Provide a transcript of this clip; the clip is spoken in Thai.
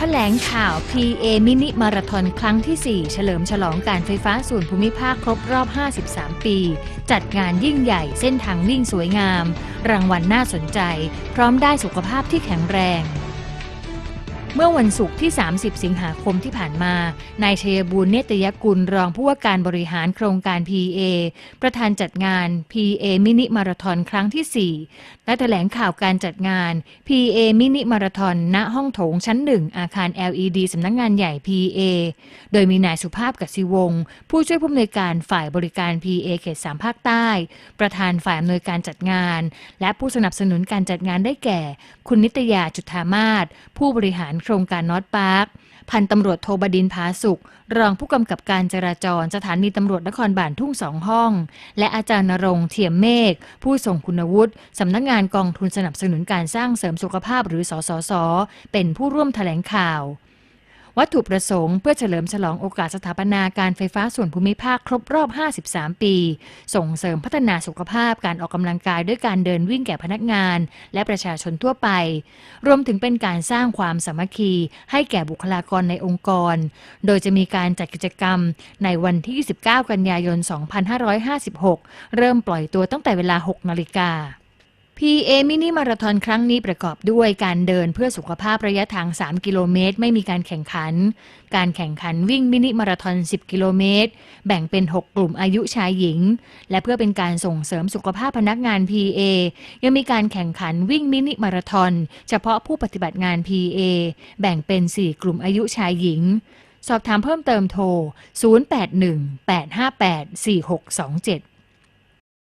แถลงข่าว PA มินิมาราธอนครั้งที่ 4 เฉลิมฉลองการไฟฟ้าส่วนภูมิภาคครบรอบ 53 ปี จัดงานยิ่งใหญ่เส้นทางวิ่งสวยงาม รางวัลน่าสนใจ พร้อมได้สุขภาพที่แข็งแรง เมื่อวันศุกร์ที่ 30 สิงหาคมที่ผ่านมา นายชัยบูรณ์เนตยกุลรองผู้ว่าการบริหารโครงการ PA ประธานจัดงาน PA มินิมาราธอนครั้งที่ 4 และแถลงข่าวการจัดงาน PA มินิมาราธอนณห้องโถงชั้น1อาคาร LED สำนักงงานใหญ่ PA โดยมีนายสุภาพกสิวงศ์ผู้ช่วยผู้อำนวยการฝ่ายบริการ PA เขต3ภาคใต้ ประธานฝ่ายอำนวยการจัดงาน และผู้สนับสนุนการจัดงานได้แก่ คุณนิตยาจุธามาศผู้บริหารครงการนอตพาร์คพันตำรวจโทบดินทร์ผาสุข รองผู้กำกับการจราจรสถานีตำรวจนครบาลทุ่งสองห้อง และอาจารย์นรงเทียมเมฆผู้ทรงคุณวุฒิสำนักงานกองทุนสนับสนุนการสร้างเสริมสุขภาพหรือสสส เป็นผู้ร่วมแถลงข่าว วัตถุประสงค์เพื่อเฉลิมฉลองโอกาสสถาปนาการไฟฟ้าส่วนภูมิภาคครบรอบ 53 ปี ส่งเสริมพัฒนาสุขภาพการออกกำลังกายด้วยการเดินวิ่งแก่พนักงาน และประชาชนทั่วไป รวมถึงเป็นการสร้างความสามัคคี ให้แก่บุคลากรในองค์กร โดยจะมีการจัดกิจกรรมในวันที่ 29 กันยายน 2556 เริ่มปล่อยตัวตั้งแต่เวลา 6 นาฬิกา PA มินิมาราธอนครั้งนี้ประกอบด้วยการเดินเพื่อสุขภาพระยะทาง 3 กิโลเมตร ไม่มีการแข่งขัน การแข่งขันวิ่งมินิมาราธอน 10 กิโลเมตร แบ่งเป็น 6 กลุ่มอายุชายหญิง และเพื่อเป็นการส่งเสริมสุขภาพพนักงาน PA ยังมีการแข่งขันวิ่งมินิมาราธอน เฉพาะผู้ปฏิบัติงาน PA แบ่งเป็น 4 กลุ่มอายุชายหญิง สอบถามเพิ่มเติมโทร 081 858 4627